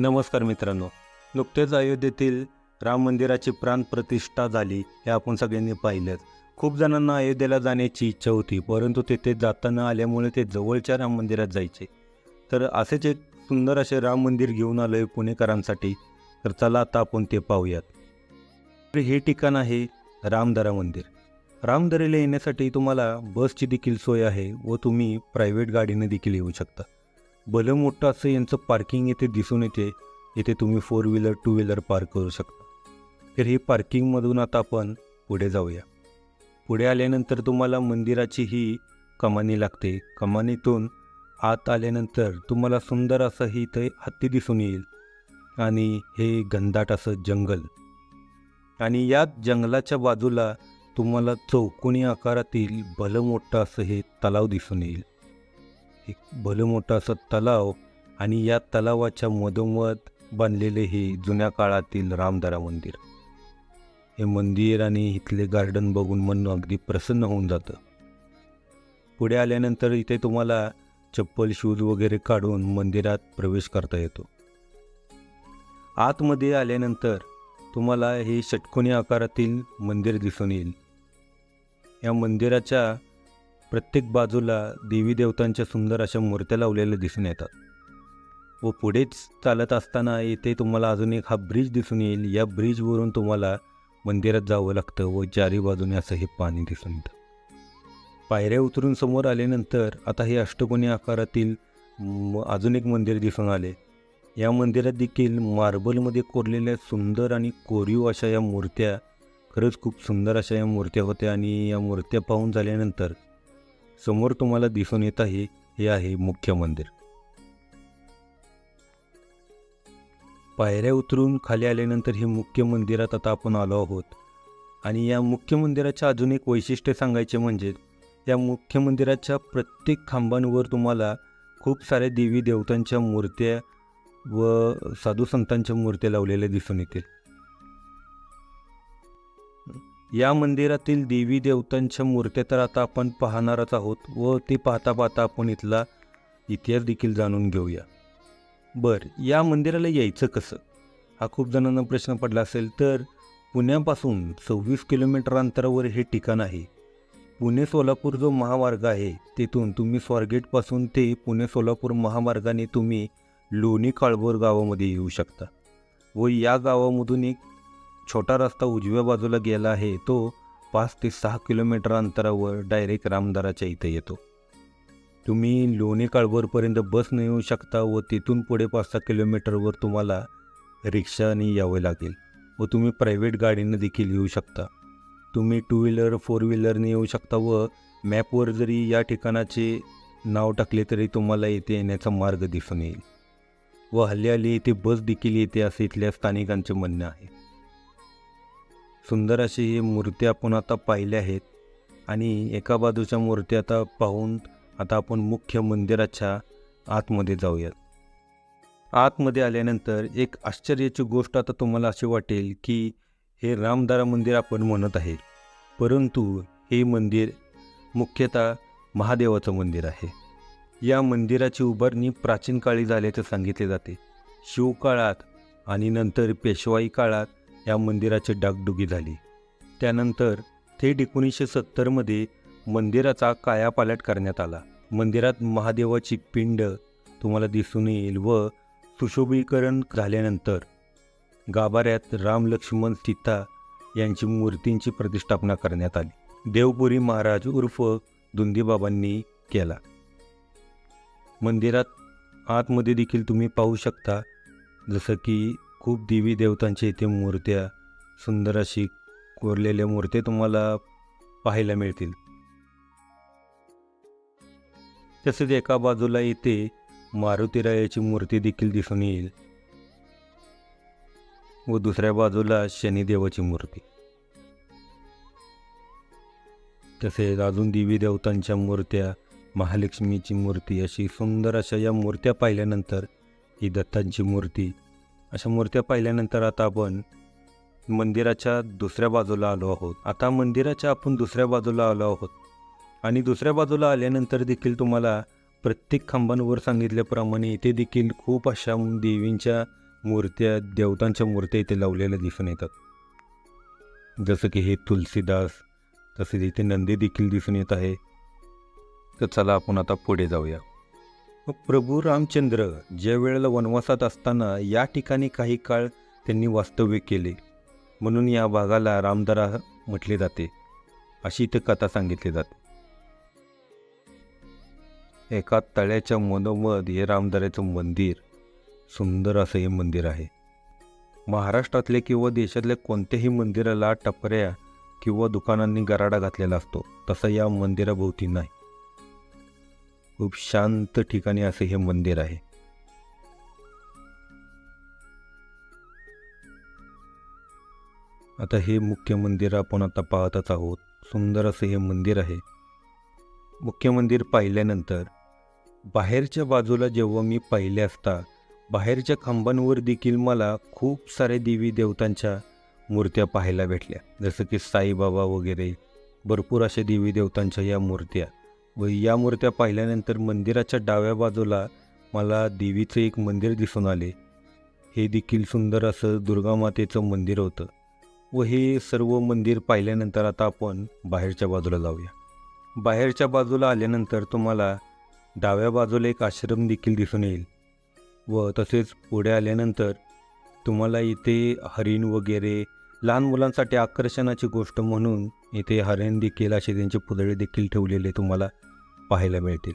नमस्कार मित्रांनो. नुकतेच अयोध्येतील राम मंदिराची प्राणप्रतिष्ठा झाली हे आपण सगळ्यांनी पाहिलं. खूप जणांना अयोध्येला जाण्याची इच्छा होती परंतु तेथे जाताना आल्यामुळे ते जवळच्या राम मंदिरात जायचे. तर असेच एक सुंदर असे राम मंदिर घेऊन आलो आहे पुणेकरांसाठी. तर चला आता आपण ते पाहूयात. तर हे ठिकाण आहे रामदरा मंदिर. रामदरेला येण्यासाठी तुम्हाला बसची देखील सोय आहे व तुम्ही प्रायव्हेट गाडीने देखील येऊ शकता. भलं मोठं असं यांचं पार्किंग येथे दिसून येते इथे तुम्ही four wheeler two wheeler park करू शकता. तर ही पार्किंगमधून आता आपण पुढे जाऊया. पुढे आल्यानंतर तुम्हाला मंदिराची ही कमानी लागते. कमानीतून आत आल्यानंतर तुम्हाला सुंदर असं ही इथे हत्ती दिसून येईल. आणि हे घनदाट असं जंगल. आणि या जंगलाच्या बाजूला तुम्हाला चौकोनी आकारातील भलं मोठं असं हे तलाव दिसून येईल. एक भलं मोठं असं तलाव आणि या तलावाच्या मधोमध बांधलेले हे जुन्या काळातील रामदरा मंदिर. हे मंदिर आणि इथले गार्डन बघून मन अगदी प्रसन्न होऊन जातं. पुढे आल्यानंतर इथे तुम्हाला चप्पल शूज वगैरे काढून मंदिरात प्रवेश करता येतो. आतमध्ये आल्यानंतर तुम्हाला हे षटकोनी आकारातील मंदिर दिसून येईल. या मंदिराच्या प्रत्येक बाजूला देवी देवतांच्या सुंदर अशा मूर्त्या लावलेल्या दिसून येतात. व पुढेच चालत असताना येथे तुम्हाला अजून एक हा ब्रिज दिसून येईल. या ब्रिजवरून तुम्हाला मंदिरात जावं लागतं व चारी बाजूने असं हे पाणी दिसून येतं. पायऱ्या उतरून समोर आल्यानंतर आता हे अष्टकोनी आकारातील अजून एक मंदिर दिसून आले. या मंदिरात देखील मार्बलमध्ये कोरलेल्या सुंदर आणि कोरीव अशा या मूर्त्या खरंच खूप सुंदर अशा या मूर्त्या होत्या. आणि या मूर्त्या पाहून झाल्यानंतर समोर तुम्हाला दिसून येत आहे हे आहे मुख्य मंदिर. पायऱ्या उतरून खाली आल्यानंतर हे मुख्य मंदिरात आता आपण आलो आहोत. आणि या मुख्य मंदिराच्या अजून एक वैशिष्ट्य सांगायचे म्हणजे या मुख्य मंदिराच्या प्रत्येक खांबांवर तुम्हाला खूप साऱ्या देवी देवतांच्या मूर्त्या व साधू संतांच्या मूर्त्या लावलेल्या दिसून येतील. या मंदिरातील देवी देवतांच्या मूर्त्या तर आता आपण पाहणारच आहोत व ते पाहता पाहता आपण इथला इतिहास देखील जाणून घेऊया. बर या मंदिराला यायचं कसं? हा खूप जणांना प्रश्न पडला असेल तर पुण्यापासून सव्वीस किलोमीटर अंतरावर हे ठिकाण आहे. पुणे सोलापूर जो महामार्ग आहे तेथून तुम्ही स्वारगेटपासून ते पुणे सोलापूर महामार्गाने तुम्ही लोणी काळभोर गावामध्ये येऊ शकता व या गावामधून एक छोटा रस्ता उजव्या बाजूला गेला आहे तो पाच ते सहा किलोमीटर अंतरावर डायरेक्ट रामदाराच्या इथे येतो. तुम्ही लोणी काळभोरपर्यंत बसने येऊ शकता व तिथून पुढे पाच सहा किलोमीटरवर तुम्हाला रिक्षाने यावे लागेल व तुम्ही प्रायव्हेट गाडीनं देखील येऊ शकता. तुम्ही टू व्हीलर फोर व्हीलरने येऊ शकता व मॅपवर जरी या ठिकाणाचे नाव टाकले तरी तुम्हाला येथे येण्याचा मार्ग दिसून येईल. व हल्ली हल्ली येथे बस देखील येते असे इथल्या स्थानिकांचे म्हणणं आहे. सुंदर अशी ही मूर्ती आपण आता पाहिल्या आहेत. आणि एका बाजूच्या मूर्ती आता पाहून आता आपण मुख्य मंदिराच्या आतमध्ये जाऊयात. आतमध्ये आल्यानंतर एक आश्चर्याची गोष्ट आता तुम्हाला अशी वाटेल की हे रामदारा मंदिर आपण म्हणत आहे. परंतु हे मंदिर मुख्यतः महादेवाचं मंदिर आहे. या मंदिराची उभारणी प्राचीन काळी झाल्याचं सांगितले जाते. शिवकाळात आणि नंतर पेशवाई काळात या मंदिराची डागडुगी झाली. त्यानंतर थेट एकोणीसशे सत्तरमध्ये मंदिराचा कायापालट करण्यात आला. मंदिरात महादेवाची पिंड तुम्हाला दिसून येईल व सुशोभीकरण झाल्यानंतर गाभाऱ्यात राम लक्ष्मण सीता यांची मूर्तींची प्रतिष्ठापना करण्यात आली. देवपुरी महाराज उर्फ दुंदीबाबांनी केला. मंदिरात आतमध्ये देखील तुम्ही पाहू शकता जसं की खूप देवी देवतांच्या इथे मूर्त्या सुंदर अशी कोरलेल्या मूर्त्या तुम्हाला पाहायला मिळतील. तसेच एका बाजूला इथे मारुतीरायाची मूर्ती देखील दिसून येईल व दुसऱ्या बाजूला शनिदेवाची मूर्ती. तसेच अजून देवी देवतांच्या मूर्त्या महालक्ष्मीची मूर्ती अशी सुंदर अशा या मूर्त्या पाहिल्यानंतर ही दत्तांची मूर्ती अशा मूर्त्या पाहिल्यानंतर आता आपण मंदिराच्या दुसऱ्या बाजूला आलो आहोत. आता मंदिराच्या आपण दुसऱ्या बाजूला आलो आहोत. आणि दुसऱ्या बाजूला आल्यानंतर देखील तुम्हाला प्रत्येक खांबांवर सांगितल्याप्रमाणे इथे देखील खूप अशा देवींच्या मूर्त्या देवतांच्या मूर्त्या इथे लावलेल्या दिसून येतात. जसं की हे तुलसीदास तसेच इथे नंदी देखील दिसून येत आहे. तर चला आपण आता पुढे जाऊया. प्रभू रामचंद्र ज्या वेळेला वनवासात असताना या ठिकाणी काही काळ त्यांनी वास्तव्य केले म्हणून या भागाला रामदरा म्हटले जाते अशी इथे कथा सांगितली जाते. एका तळ्याच्या मनोमध हे रामदऱ्याचं मंदिर सुंदर असं हे मंदिर आहे. महाराष्ट्रातले किंवा देशातल्या कोणत्याही मंदिराला टपऱ्या किंवा दुकानांनी गराडा घातलेला असतो तसं या मंदिराभोवती नाही. खूप शांत ठिकाणी असे हे मंदिर आहे. आता हे मुख्य मंदिर आपण आता पाहतच आहोत. सुंदर असं हे मंदिर आहे. मुख्य मंदिर पाहिल्यानंतर बाहेरच्या बाजूला जेव्हा मी पाहिले असता बाहेरच्या खांबांवर देखील मला खूप सारे देवी देवतांच्या मूर्त्या पाहायला भेटल्या. जसं की साईबाबा वगैरे भरपूर अशा देवी देवतांच्या या मूर्त्या. व या मूर्त्या पाहिल्यानंतर मंदिराच्या डाव्या बाजूला मला देवीचं एक मंदिर दिसून आले. हे देखील सुंदर असं दुर्गामातेचं मंदिर होतं. व हे सर्व मंदिर पाहिल्यानंतर आता आपण बाहेरच्या बाजूला जाऊया. बाहेरच्या बाजूला आल्यानंतर तुम्हाला डाव्या बाजूला एक आश्रम देखील दिसून येईल. व तसेच पुढे आल्यानंतर तुम्हाला इथे हरिण वगैरे लहान मुलांसाठी आकर्षणाची गोष्ट म्हणून इथे हरिण देखील असे त्यांचे पुतळे देखील ठेवलेले तुम्हाला पाहायला मिळतील.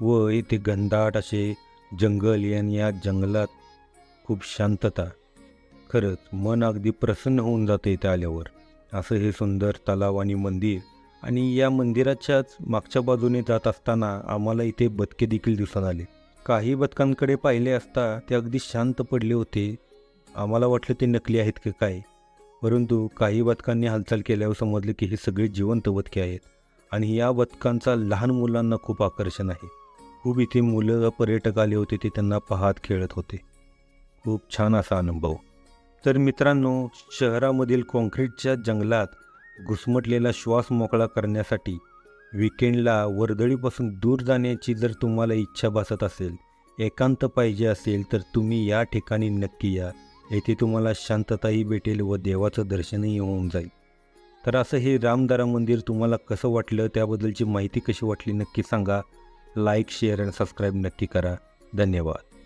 व इथे घनदाट असे जंगल आणि या जंगलात खूप शांतता. खरंच मन अगदी प्रसन्न होऊन जातं इथे आल्यावर. असं हे सुंदर तलाव आणि मंदिर आणि या मंदिराच्याच मागच्या बाजूने जात असताना आम्हाला इथे बदके देखील दिसून आले. काही बदकांकडे पाहिले असता ते अगदी शांत पडले होते. आम्हाला वाटलं ते नकली आहेत की काय? परंतु काही बदकांनी हालचाल केल्यावर समजले की हे सगळे जिवंत बदके आहेत आणि या बदकांचा लहान मुलांना खूप आकर्षण आहे. खूप इथे मुलं पर्यटक आले होते ते त्यांना पाहत खेळत होते. खूप छान असा अनुभव. तर मित्रांनो शहरामधील काँक्रीटच्या जंगलात घुसमटलेला श्वास मोकळा करण्यासाठी विकेंडला वर्दळीपासून दूर जाण्याची जर तुम्हाला इच्छा भासत असेल एकांत पाहिजे असेल तर तुम्ही या ठिकाणी नक्की या. येथे तुम्हाला शांतताही भेटेल व देवाचं दर्शनही होऊन जाईल. तर असं हे रामदारा मंदिर तुम्हाला कसं वाटलं त्याबद्दलची माहिती कशी वाटली नक्की सांगा. लाईक शेअर आणि सबस्क्राईब नक्की करा. धन्यवाद.